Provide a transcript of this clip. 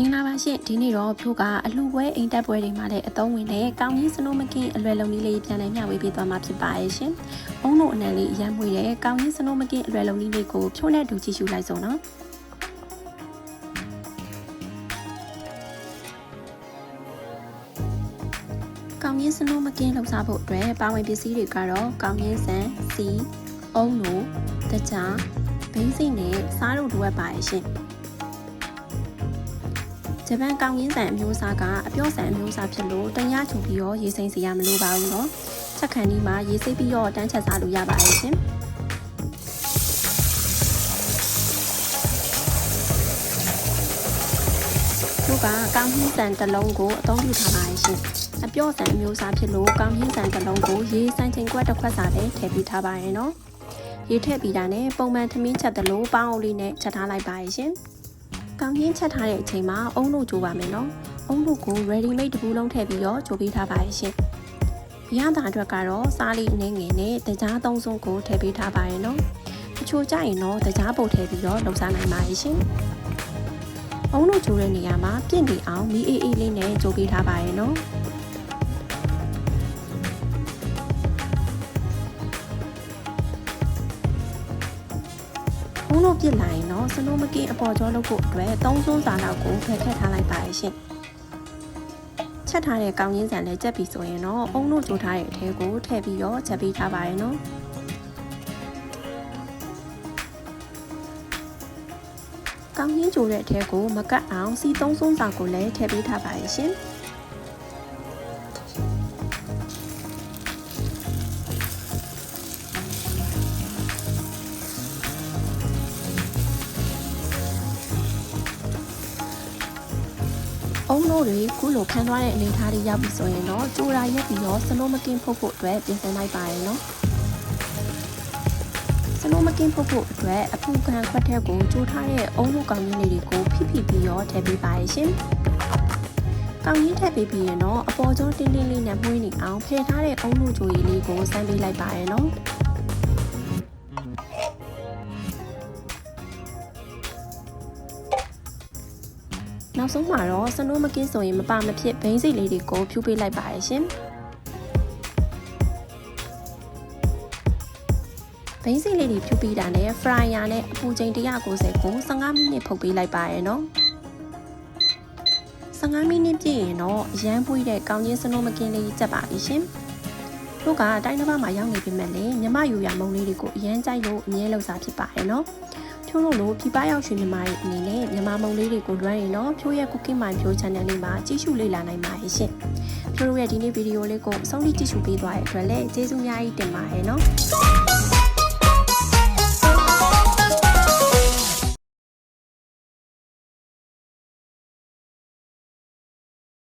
မင်္ဂလာပါရှင်ဒီနေ့တော့ဖြိုးကအလှပွဲအိမ်တက်ပွဲတွေမှာလည်းအသုံးဝင်တဲ့ကောင်းကြီးစနိုးမကင်းအလွယ်လုံးလေးလေးပြန်လည်မျှဝေပေးသွားမှာဖြစ်ပါရဲ့ရှင်။အုံးတို့အနံလေးအရမ်းမွေတဲ့ကောင်းကြီးစနိုးမကင်းအလွယ်လုံးလေးလေးကိုဖြိုးနဲ့တူကြည့်ရှုလိုက်စုံနော်။ကောင်းကြီးစနိုးမကင်းလှုပ်ရှားဖို့အတွက်ပါဝင်ပစ္စည်းတွေကတော့ကောင်းကြီးဆန်စီအုံးတို့တကြားဘိန်းစိနဲ့စားတို့လိုအပ်ပါရဲ့ရှင်။ ဂျပန်ကောင်ရင်းဆန်အမျိုးအစားကအပြော့ဆန်အမျိုးအစားဖြစ်လို့တန်ရချူပြီးရောရေစိမ့်စေရမလို့ပါဘူးနော်ချက်ခံဒီမှာရေစိမ့်ပြီးရောတန်းချက်စားလို့ရပါတယ်ရှင်တို့ကကောင်းဟင်းဆန်တစ်လုံးကိုအသုံးပြုထားပါတယ်ရှင်။အပြော့ဆန်အမျိုးအစားဖြစ်လို့ကောင်းဟင်းဆန်တစ်လုံးကိုရေဆန်ချိန်ကွက်တစ်ခွက်စာပဲထည့်ပြီးထားပါတယ်နော်။ရေထည့်ပြီးတာနဲ့ပုံမှန်သမင်းချက်တစ်လုံးပေါင်းအုပ်လေးနဲ့ချက်ထားလိုက်ပါတယ်ရှင်။ ကောင်းရင်းချက်ထားတဲ့အချိန်မှာအုံလို့ကြိုးပါမယ်နော်။အုံလို့ကို ready made တပူလုံးထည့်ပြီးတော့ကြိုပေးထားပါရရှင်။ရတာအတွက်ကတော့စားလေးအနည်းငယ်နဲ့တကြားသုံးစုံကိုထည့်ပေးထားပါရနော်။တချို့ကြရင်တော့တကြားပုတ်ထည့်ပြီးတော့လှုပ်ရှားနိုင်ပါရရှင်။အုံလို့ကြိုးတဲ့နေရာမှာပြင့်နေအောင်မီးအေးအေးလေးနဲ့ကြိုပေးထားပါရနော်။ ဘုံလို့ပြစ်လာရင်တော့စနိုးမကင်းအပေါ်ကျော်လုပ်ဖို့အတွက်သုံးစွန်းစာလောက်ကိုဖယ်ခက်ထားလိုက်ပါရရှင်။ချက်ထားတဲ့ကောင်းရင်းစံနဲ့ကြက်ပြီးဆိုရင်တော့အုံလို့ကြိုထားတဲ့အထဲကိုထည့်ပြီးတော့ချက်ပေးထားပါရနော်။ကောင်းရင်းကြိုတဲ့အထဲကိုမကတ်အောင်စီသုံးစွန်းစာကိုလည်းထည့်ပေးထားပါရရှင်။ အုံလို့တွေခုလိုခံသွားတဲ့အနေအထားတွေရောက်ပြီဆိုရင်တော့ကြိုရာရက်ပြီးတော့စနိုးမကင်းဖုတ်ဖို့အတွက်ပြင်ဆင်လိုက်ပါရနော်စနိုးမကင်းဖုတ်ဖို့အတွက်အပူခံခွက်ထက်ကိုကြိုထားတဲ့အုံလို့ကောင်းရင်းလေးတွေကိုဖိဖိပြီးတော့ထည့်ပေးပါရရှင်ကောင်းရင်းထည့်ပေးပြီးရင်တော့အပေါ်ကျောတင်းတင်းလေးနဲ့မှုန်းနေအောင်ဖယ်ထားတဲ့အုံလို့ကြိုရည်လေးကိုစမ်းပေးလိုက်ပါရနော် နောက်ဆုံးမှာတော့စနိုးမကင်းဆိုရင်မပါမဖြစ်ဘိန်းစိတ်လေးတွေကိုဖြူပေးလိုက်ပါရရှင်ဘိန်းစိတ်လေးတွေဖြူပေးတာနဲ့ဖရိုင်ယာနဲ့အပူချိန်190ကို15မိနစ်ဖုတ်ပေးလိုက်ပါရနော်15မိနစ်ပြည့်ရင်တော့အရန်ပွေးတဲ့ကောင်းချင်းစနိုးမကင်းလေးကြက်ပါပြီရှင်တို့ကအတိုင်းတစ်ပတ်မှာရောက်နေပြီမဲ့လေမြမယူရမုံလေးတွေကိုအရန်ကြိုက်လို့အမြဲလှုပ်စားဖြစ်ပါတယ်နော် ဖြိုးလို့လို့ပြပရောက်ရွှေမြမရဲ့အနေနဲ့မြန်မာမုံလေးတွေကိုလွှမ်းရင်တော့ဖြိုးရဲ့ cooking mind ဖြိုး channel လေးမှာကြည့်ရှုလေ့လာနိုင်ပါရဲ့ရှင်ဖြိုးတို့ရဲ့ဒီနေ့ဗီဒီယိုလေးကိုအဆုံးထိကြည့်ရှုပေးသွားတဲ့အတွက်လည်းကျေးဇူးအများကြီးတင်ပါတယ်နော်